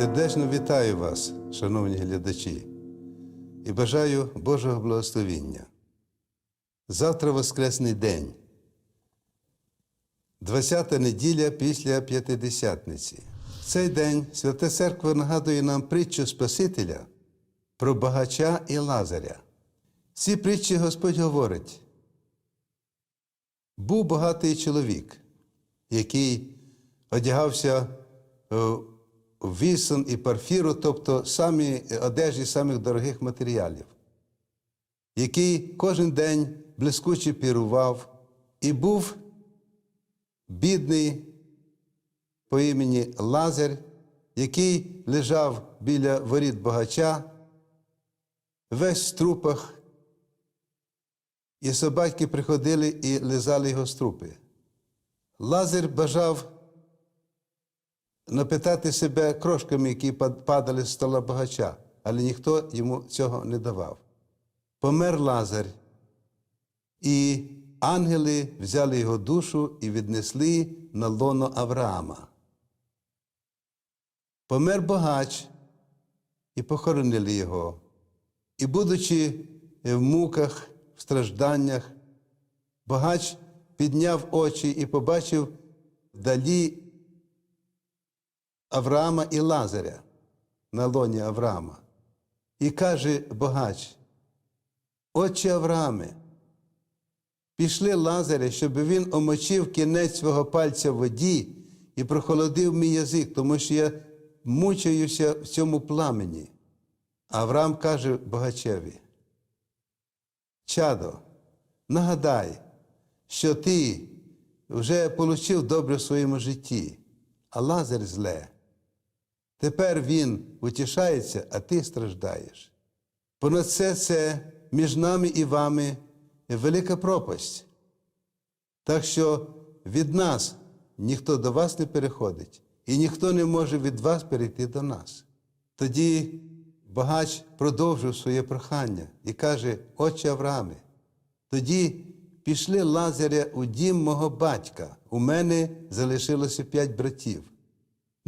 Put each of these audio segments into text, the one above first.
Сердечно вітаю вас, шановні глядачі, і бажаю Божого благословіння. Завтра Воскресний день, 20-та неділя після П'ятидесятниці. В цей день Свята Церква нагадує нам притчу Спасителя про багача і Лазаря. В цій притчі Господь говорить: був багатий чоловік, який одягався в вісон і парфіру, тобто самі одежі самих дорогих матеріалів, який кожен день блискуче пірував і був бідний по імені Лазар, який лежав біля воріт багача, весь в трупах, і собаки приходили і лизали його струпи. Лазар бажав напитати себе крошками, які падали з стола багача, але ніхто йому цього не давав. Помер Лазар, і ангели взяли його душу і віднесли на лоно Авраама. Помер багач, і похоронили його. І, будучи в муках, в стражданнях, багач підняв очі і побачив вдалі Авраама і Лазаря на лоні Авраама. І каже богач: Отче Аврааме, пішли Лазаря, щоб він омочив кінець свого пальця в воді і прохолодив мій язик, тому що я мучаюся в цьому пламені. Авраам каже богачеві: Чадо, нагадай, що ти вже отримав добре в своєму житті, а Лазар зле. Тепер він утішається, а ти страждаєш. Понад все це між нами і вами велика пропасть. Так що від нас ніхто до вас не переходить, і ніхто не може від вас перейти до нас. Тоді багач продовжив своє прохання і каже: Отче Аврааме, тоді пішли Лазаря у дім мого батька. У мене залишилося п'ять братів.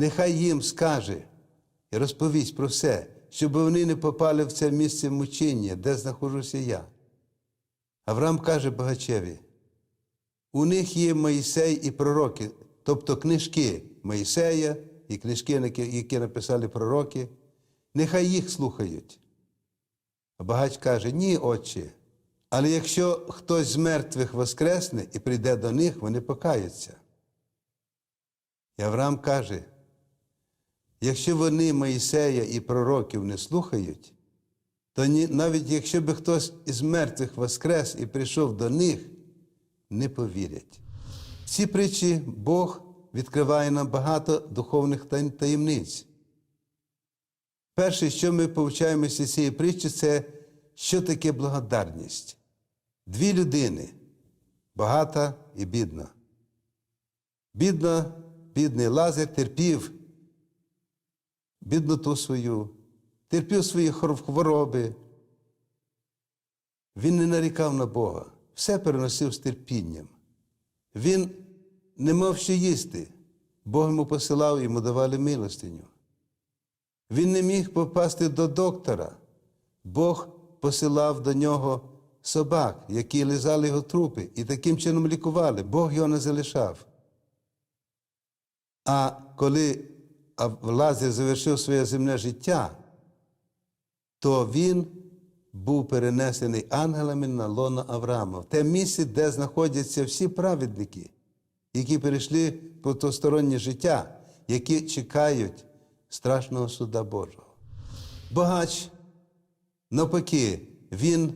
Нехай їм скаже і розповість про все, щоб вони не попали в це місце мучення, де знаходжуся я. Авраам каже багачеві: у них є Моїсей і пророки, тобто книжки Моїсея і книжки, які написали пророки, нехай їх слухають. А багач каже: Ні, отче. Але якщо хтось з мертвих воскресне і прийде до них, вони покаються. І Авраам каже, якщо вони Моїсея і пророків не слухають, то навіть якщо би хтось із мертвих воскрес і прийшов до них, не повірять. В цій притчі Бог відкриває нам багато духовних таємниць. Перше, що ми повчаємося з цієї притчі, це що таке благодарність. Дві людини багата і бідна. Бідна, бідний Лазар терпів бідноту свою, терпів свої хвороби. Він не нарікав на Бога, все переносив з терпінням. Він не мав що їсти, Бог йому посилав, йому давали милостиню. Він не міг попасти до доктора, Бог посилав до нього собак, які лизали його трупи, і таким чином лікували, Бог його не залишав. А коли Лазар завершив своє земне життя, то він був перенесений ангелами на лоно Авраама, в те місце, де знаходяться всі праведники, які перейшли по потустороннє життя, які чекають страшного суда Божого. Багач, навпаки, він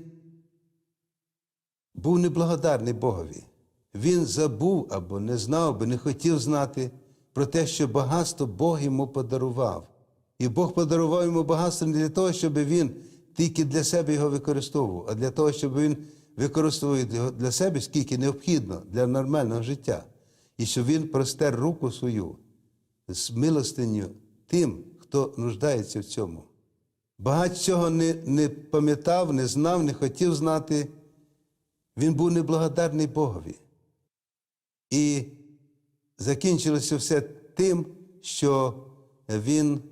був неблагодарний Богові. Він забув або не знав, або не хотів знати про те, що багатство Бог йому подарував. І Бог подарував йому багатство не для того, щоб він тільки для себе його використовував, а для того, щоб він використовував його для себе скільки необхідно для нормального життя. І щоб він простер руку свою з милостиню тим, хто нуждається в цьому. Багать цього не, не пам'ятав, не знав, не хотів знати. Він був неблагодарний Богові. І закінчилося все тим, що він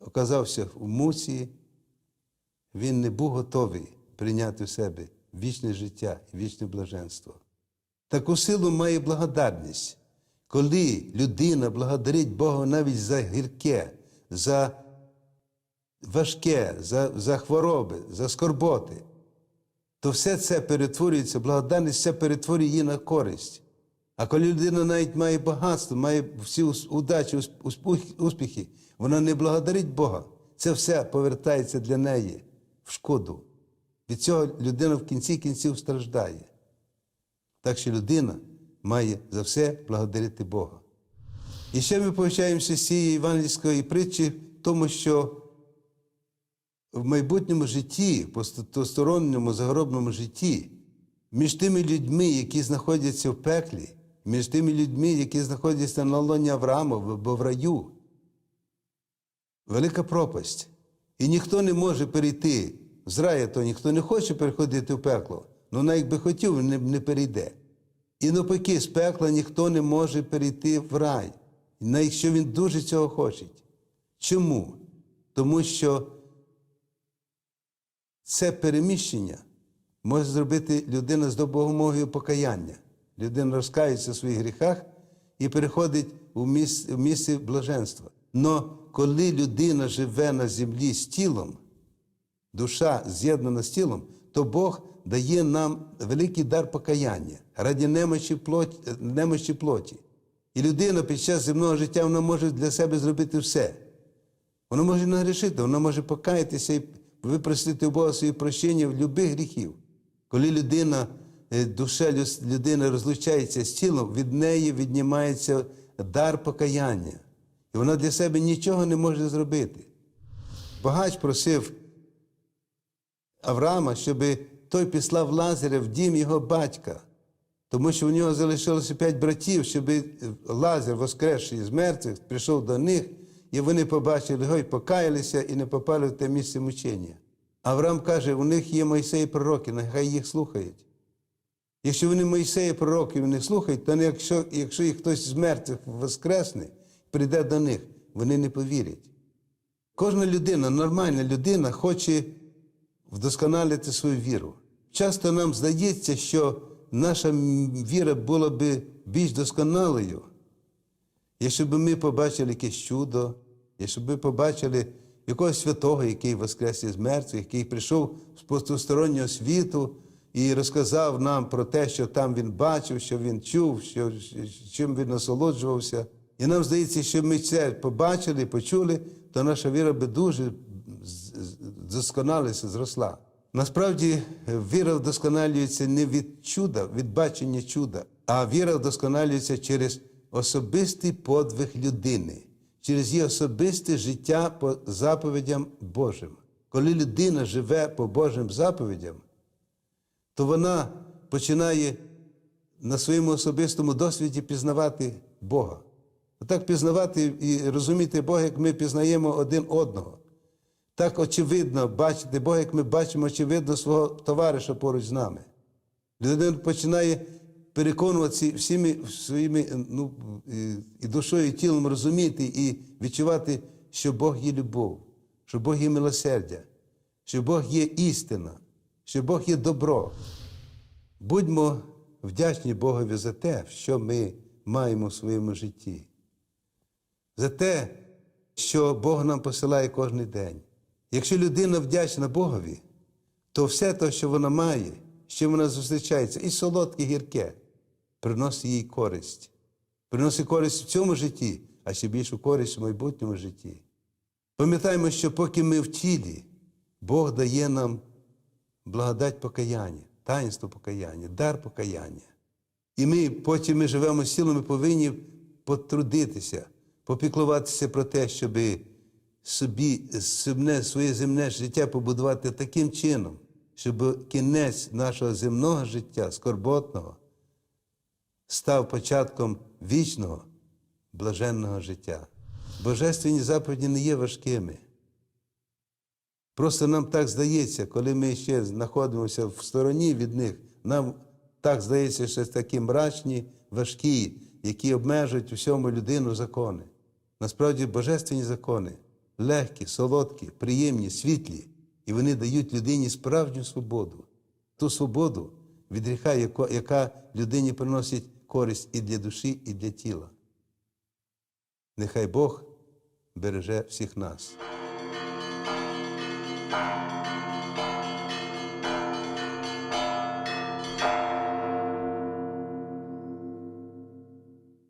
оказався в муці, він не був готовий прийняти в себе вічне життя і вічне блаженство. Таку силу має благодарність, коли людина благодарить Бога навіть за гірке, за важке, за, за хвороби, за скорботи, то все це перетворюється, благодарність все перетворює її на користь. А коли людина навіть має багатство, має всі удачі, успіх- успіхи, вона не благодарить Бога. Це все повертається для неї в шкоду. Від цього людина в кінці кінців страждає. Так що людина має за все благодарити Бога. І ще ми повчаємося з цієї євангельської притчі, в тому що в майбутньому житті, посторонньому загробному житті, між тими людьми, які знаходяться в пеклі, між тими людьми, які знаходяться на лоні Авраама або в раю, велика пропасть. І ніхто не може перейти з рая, то ніхто не хоче переходити в пекло. Ну, навіть би хотів, він не, перейде. І навпаки, з пекла ніхто не може перейти в рай, якщо він дуже цього хоче. Чому? Тому що це переміщення може зробити людина з допомогою покаяння. Людина розкається в своїх гріхах і переходить у місце, в місце блаженства. Но коли людина живе на землі з тілом, душа з'єднана з тілом, то Бог дає нам великий дар покаяння раді немочі плоті, немощі плоті. І людина під час земного життя вона може для себе зробити все. Вона може нагрішити, вона може покаятися і випросити у Бога свої прощення в любих гріхів. Коли людина, душа людини розлучається з тілом, від неї віднімається дар покаяння. І вона для себе нічого не може зробити. Багач просив Авраама, щоб той післав Лазаря в дім його батька, тому що у нього залишилося п'ять братів, щоб Лазар, воскресший з мертвих, прийшов до них, і вони побачили його і покаялися і не попали в те місце мучення. Авраам каже, у них є Мойсей пророки, нехай їх слухають. Якщо вони Мойсея пророків не слухають, то якщо, якщо їх хтось з мертвих воскресне, прийде до них, вони не повірять. Кожна людина, нормальна людина, хоче вдосконалити свою віру. Часто нам здається, що наша віра була би більш досконалою, якщо б ми побачили якесь чудо, якщо б ми побачили якогось святого, який воскрес із мертвих, який прийшов з потустороннього світу і розказав нам про те, що там він бачив, що він чув, що, чим він насолоджувався. І нам здається, що ми це побачили, почули, то наша віра би дуже з- зросла. Насправді віра вдосконалюється не від чуда, від бачення чуда, а віра вдосконалюється через особистий подвиг людини, через її особисте життя по заповідям Божим. Коли людина живе по Божим заповідям, то вона починає на своєму особистому досвіді пізнавати Бога. Так пізнавати і розуміти Бога, як ми пізнаємо один одного. Так очевидно бачити Бога, як ми бачимо очевидно свого товариша поруч з нами. Людина починає переконуватися всіми своїми ну, і душою, і тілом розуміти і відчувати, що Бог є любов, що Бог є милосердя, що Бог є істина, що Бог є добро. Будьмо вдячні Богові за те, що ми маємо в своєму житті, за те, що Бог нам посилає кожен день. Якщо людина вдячна Богові, то все те, що вона має, з чим вона зустрічається, і солодке, і гірке, приносить їй користь. Приносить користь в цьому житті, а ще більшу користь в майбутньому житті. Пам'ятаємо, що поки ми в тілі, Бог дає нам благодать покаяння, таїнство покаяння, дар покаяння. І ми потім ми живемо з ми повинні потрудитися, попіклуватися про те, щоб собі земне, своє земне життя побудувати таким чином, щоб кінець нашого земного життя, скорботного, став початком вічного, блаженного життя. Божественні заповіді не є важкими. Просто нам так здається, коли ми ще знаходимося в стороні від них, нам так здається, що такі мрачні, важкі, які обмежують усьому людину закони. Насправді, божественні закони легкі, солодкі, приємні, світлі, і вони дають людині справжню свободу, ту свободу, від гріха, яка людині приносить користь і для душі, і для тіла. Нехай Бог береже всіх нас.